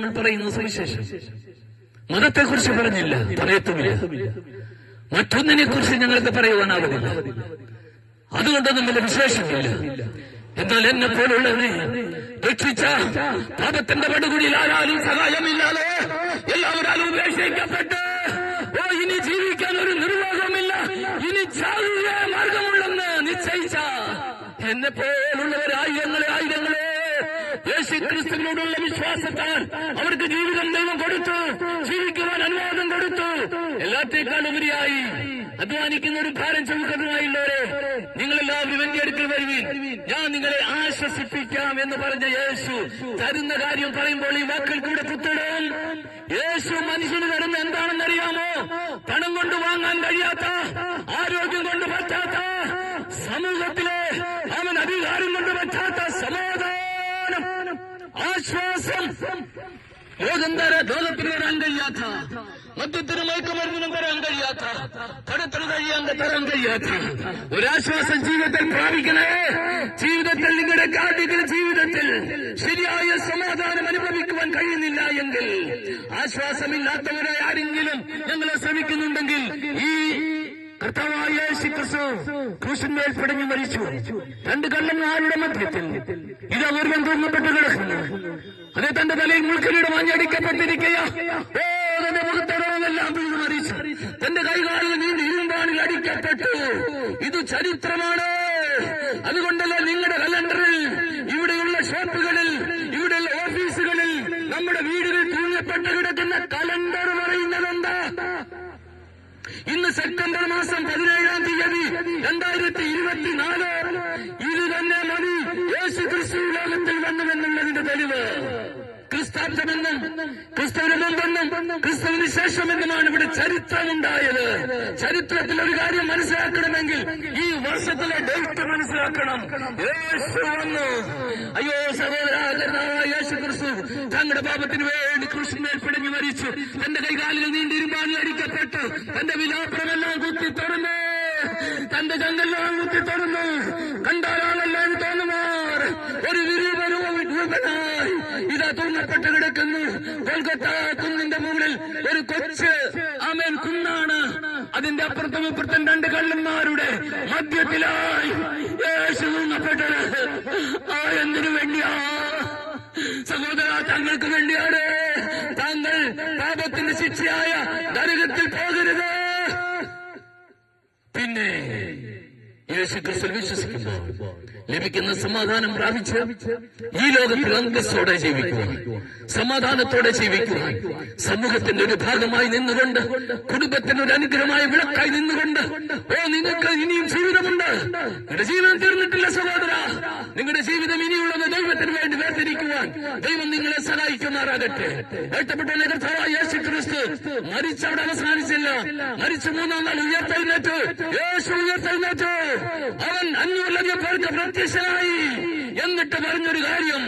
പറയുന്ന സുവിശേഷം. മതത്തെ കുറിച്ച് പറഞ്ഞില്ല. പറയത്തുമില്ല. മറ്റൊന്നിനെ കുറിച്ച് ഞങ്ങൾക്ക് പറയുവാനാവുന്നില്ല അതുകൊണ്ട് നമ്മുടെ വിശേഷമില്ല എന്നാൽ എന്നെ പോലുള്ളവനെ രക്ഷിച്ച പാപത്തിന്റെ പടുകുടിയിൽ ആരാലും സഹായമില്ലാതെ എല്ലാവരും ഉപേക്ഷിക്കപ്പെട്ട്. ഓ ഇനി ജീവിക്കാൻ ഒരു നിർവാഹമില്ല ഇനി ചാവുക മാർഗമുള്ളെന്ന് നിശ്ചയിച്ച എന്നെ ആയിരങ്ങളെ യേശു ക്രിസ്തുവിനോടുള്ള വിശ്വാസത്താൽ അവർക്ക് ജീവിതം ദൈവം കൊടുത്തു ജീവിക്കുവാൻ അനുവാദം കൊടുത്തു. എല്ലാത്തേക്കാൾ ഉപരിയായി അധ്വാനിക്കുന്ന ഒരു ഭാരം ചുമക്കുന്നതായുള്ളവരെ നിങ്ങളെല്ലാവരും എന്റെ അടുക്കൽ വരുവീൻ. ഞാൻ നിങ്ങളെ ആശ്വസിപ്പിക്കാം എന്ന് പറഞ്ഞ യേശു തരുന്ന കാര്യം പറയുമ്പോൾ ഈ വാക്കിൽ കൂടെ യേശു മനുഷ്യന് തരുന്ന എന്താണെന്നറിയാമോ? പണം കൊണ്ട് വാങ്ങാൻ കഴിയാത്ത ആരോഗ്യം കൊണ്ട് പറ്റാത്ത സമൂഹത്തിലെ അവൻ അധികാരം കൊണ്ട് പറ്റാത്ത സമാധാനം ലോകം തരാ ലോകത്തിന് തരാൻ കഴിയാത്ത മദ്യത്തിന് മയക്കുമരുന്നിനും തരാൻ കഴിയാത്ത പണത്തിന് കഴിയാൻ തരാൻ ഒരാശ്വാസം ജീവിതത്തിൽ പ്രാപിക്കണേ. ജീവിതത്തിൽ നിങ്ങളുടെ കാർഡിക ജീവിതത്തിൽ ശരിയായ സമാധാനം അനുഭവിക്കുവാൻ കഴിയുന്നില്ല എങ്കിൽ ആശ്വാസമില്ലാത്തവരെ ആരെങ്കിലും കർത്താവായ യേശു ക്രിസ്തു ക്രൂശന്മേൽ പിടഞ്ഞു മരിച്ചു. രണ്ട് കള്ളന്മാരുടെ മധ്യത്തിൽ? ഇത് അപൂർവം തൂങ്ങപ്പെട്ട് കിടക്കുന്നു. അതേ തന്റെ തലയിൽ മുൾക്കലിയുടെ മഞ്ഞടിക്കപ്പെട്ടിരിക്കുക തന്റെ മുഖത്തടവെല്ലാം വീണ് മരിച്ചു. തന്റെ കൈകാലിൽ നീണ്ട് ഇരുമ്പാണിൽ അടിക്കപ്പെട്ടു. ഇത് ചരിത്രമാണ്. അതുകൊണ്ടല്ല നിങ്ങളുടെ കലണ്ടറിൽ ഇവിടെയുള്ള ഷോപ്പുകളിൽ ഇവിടെയുള്ള ഓഫീസുകളിൽ നമ്മുടെ വീടുകൾ തൂങ്ങപ്പെട്ട് കിടക്കുന്ന കലണ്ടർ പറയുന്നത് എന്താ ഇന്ന് സെപ്റ്റംബർ ലോകത്തിൽ വന്നുവെന്നുള്ളതിന്റെ തെളിവ്? ക്രിസ്താബ്ദമെന്നും ക്രിസ്തുവിന് മുമ്പെന്നും ക്രിസ്തുവിന് ശേഷമെന്നുമാണ് ഇവിടെ ചരിത്രം ചരിത്രമുണ്ടായത്. ചരിത്രത്തിൽ ഒരു കാര്യം മനസ്സിലാക്കണമെങ്കിൽ ഈ വർഷത്തിലെ ഡേറ്റ് മനസ്സിലാക്കണം. യേശു വന്നു. അയ്യോ സഹോദര യേശു ക്രിസ്തു തങ്ങളുടെ പാപത്തിന് വേണ്ടി കൃഷ്ണൻ പിടിഞ്ഞു മരിച്ചു. തന്റെ കൈകാലിൽ നീണ്ടിരുമ്പാനി അടിക്കപ്പെട്ടു. തന്റെ വിലാപനമെല്ലാം കുത്തി തുറന്നു തന്റെ ചങ്കെല്ലാം കുത്തി തുറന്നു തൂങ്ങപ്പെട്ട് കിടക്കുന്നു. കൊൽക്കത്ത കുന്നിന്റെ മുകളിൽ ഒരു കൊച്ച് ആമേൻ കുന്നാണ്. അതിന്റെ അപ്പുറത്തും ഇപ്പുറത്തും രണ്ട് കള്ളന്മാരുടെ മധ്യത്തിലായി യേശു തൂങ്ങപ്പെട്ടത് ആ എന്തിനു വേണ്ടിയാ? സഹോദര താങ്കൾക്ക് വേണ്ടിയാണ്. താങ്കൾ പാപത്തിന്റെ ശിക്ഷയായ നരകത്തിൽ പോകരുത്. പിന്നെ യേശു ക്രിസ്തു വിശ്വസിക്കുമ്പോൾ ലഭിക്കുന്ന സമാധാനം പ്രാപിച്ച് ഈ ലോകത്തിൽ അന്തസ്സോടെ ജീവിക്കുവാൻ സമാധാനത്തോടെ ജീവിക്കുവാൻ സമൂഹത്തിന്റെ ഒരു ഭാഗമായി നിന്നുകൊണ്ട് കുടുംബത്തിന്റെ ഒരു അനുഗ്രഹമായ വിളക്കായി നിന്നുകൊണ്ട് ഓ നിങ്ങൾക്ക് ഇനിയും ജീവിതമുണ്ട്. നിങ്ങളുടെ ജീവിതം തീർന്നിട്ടില്ല സഹോദര. നിങ്ങളുടെ ജീവിതം ഇനിയുള്ളത് ദൈവത്തിന് വേണ്ടി വേർതിരിക്കുവാൻ ദൈവം നിങ്ങളെ സഹായിക്കുമാറാകട്ടെ. എഴുത്തപ്പെട്ട കർത്താവായ യേശു ക്രിസ്തു മരിച്ചവിടെ അവസാനിച്ചില്ല. മരിച്ച മൂന്നാം നാൾ ഉയർത്തെഴുന്നേറ്റ്. യേശു ഉയർത്തെഴുന്നേറ്റ്. അവൻ അഞ്ഞൂറിലധികം പേർക്ക് പ്രത്യക്ഷനായി. എന്നിട്ട് പറഞ്ഞൊരു കാര്യം